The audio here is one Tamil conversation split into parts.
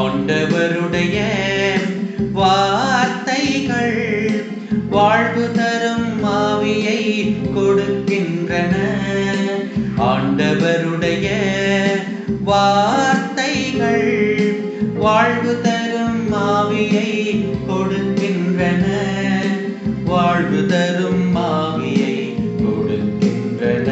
ஆண்டவருடைய வார்த்தைகள் வாழ்வு தரும் மாவியை கொடுக்கின்றன. ஆண்டவருடைய வார்த்தைகள் வாழ்வு தரும் மாவியை கொடுக்கின்றன. வாழ்வு தரும் மாவியை கொடுக்கின்றன.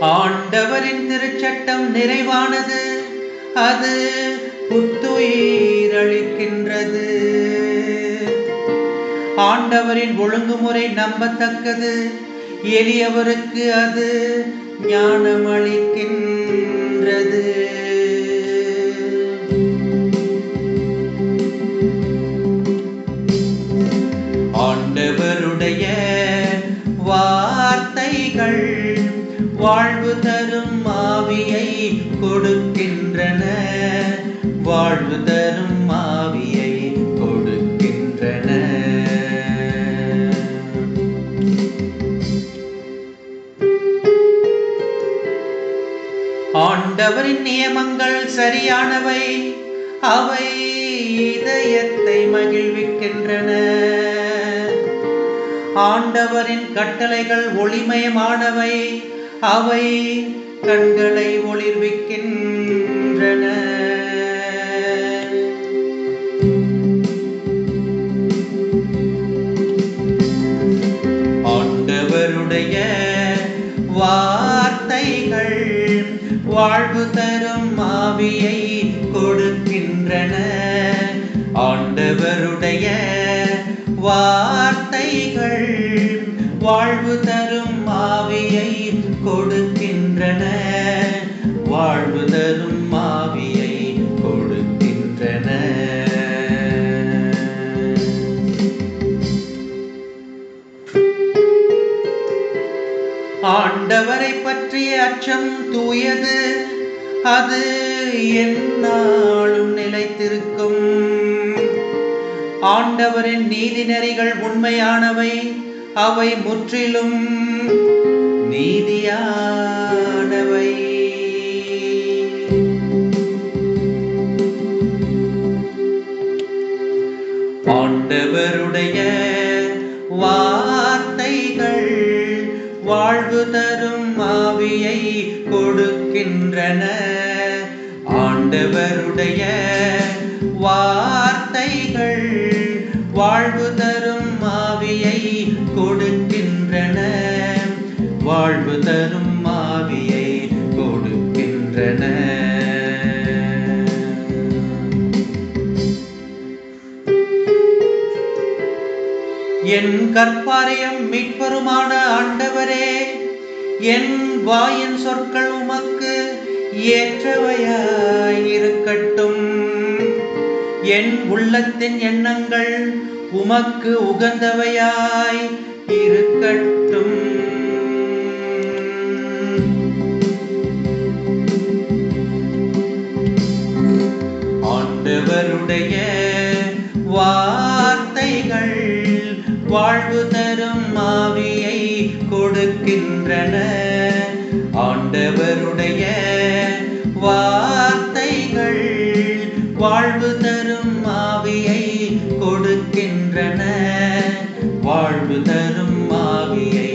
ஆண்டவரின் திருச்சட்டம் நிறைவானது. அது புத்துயிர் அளிக்கின்றது. ஆண்டவரின் ஒழுங்குமுறை நம்பத்தக்கது. எளியவருக்கு அது ஞானம் அளிக்கின்றது ஆண்டவருடைய வார்த்தைகள் வாழ்வு தரும் ஆவியை கொடுக்கின்றன. வாழ்வு தரும் மா ஆண்டவரின் நியமங்கள் சரியானவை. அவை இதயத்தை மகிழ்விக்கின்றன. ஆண்டவரின் கட்டளைகள் ஒளிமயமானவை. அவை கண்களை ஒளிர்விக்கின்றன. ஆண்டவருடைய வார்த்தைகள் வாழ்வு தரும் ஆவியை கொடுக்கின்றன. ஆண்டவருடைய வார்த்தைகள் வாழ்வு தரும் ஆவியை கொடுக்கின்றன. வாழ்வு தரும் ஆவியை கொடுக்கின்றன. ஆண்டவரை பற்றி அச்சம் தூயது அது எந்நாளும் நிலைத்திருக்கும். ஆண்டவரின் நீதி நெறிகள் உண்மையானவை அவை முற்றிலும் நீதியானவை. ஆண்டவருடைய வாழ்வு தரும் ஆவியை கொடுக்கின்றன. ஆண்டவருடைய வார்த்தைகள் வாழ்வு தரும் ஆவியை கொடுக்கின்றன. வாழ்வு தரும் ஆவியை என் கற்பாரையும் மீட்பருமான ஆண்டவரே என் வாயின் சொற்கள் உமக்கு ஏற்றவையாய் இருக்கட்டும். என் உள்ளத்தின் எண்ணங்கள் உமக்கு உகந்தவையாய் இரு வாழ்வு தரும் ஆவியை கொடுக்கின்றன. ஆண்டவருடைய வார்த்தைகள் வாழ்வு தரும் ஆவியை கொடுக்கின்றன. வாழ்வு தரும் ஆவியை